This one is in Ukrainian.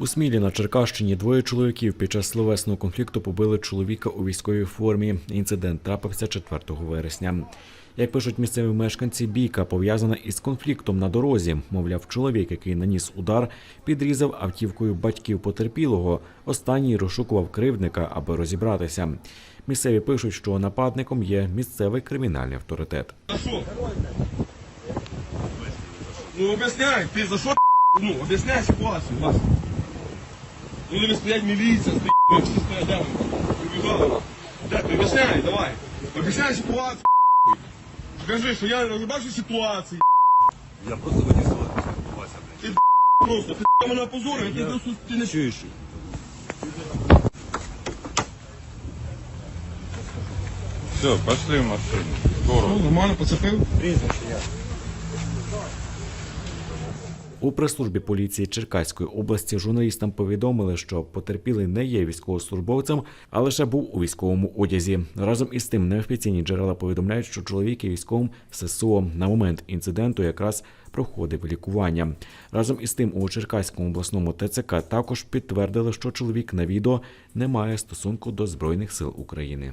У Смілі на Черкащині двоє чоловіків під час словесного конфлікту побили чоловіка у військовій формі. Інцидент трапився 4 вересня. Як пишуть місцеві мешканці, бійка пов'язана із конфліктом на дорозі. Мовляв, чоловік, який наніс удар, підрізав автівкою батьків потерпілого. Останній розшукував кривдника, аби розібратися. Місцеві пишуть, що нападником є місцевий кримінальний авторитет. Ну об'ясняй, ти за що ну, об'ясняй ситуацію. Ну не стоять міліція, стоїть, всі стоять, де вони? Убігали. Де ти, об'ясняй, давай. Об'ясняй ситуацію, Скажи, що я не бачу ситуації, Я просто хотів спілкуватися, блядь. просто. Ти мене опозорив, ти просто ти не чуєш. Все, пошли в машину. Скоро. Ну, нормально, поцепив. У прес-службі поліції Черкаської області журналістам повідомили, що потерпілий не є військовослужбовцем, а лише був у військовому одязі. Разом із тим, неофіційні джерела повідомляють, що чоловік є військовим ССО на момент інциденту якраз проходив лікування. Разом із тим, у Черкаському обласному ТЦК також підтвердили, що чоловік на відео не має стосунку до збройних сил України.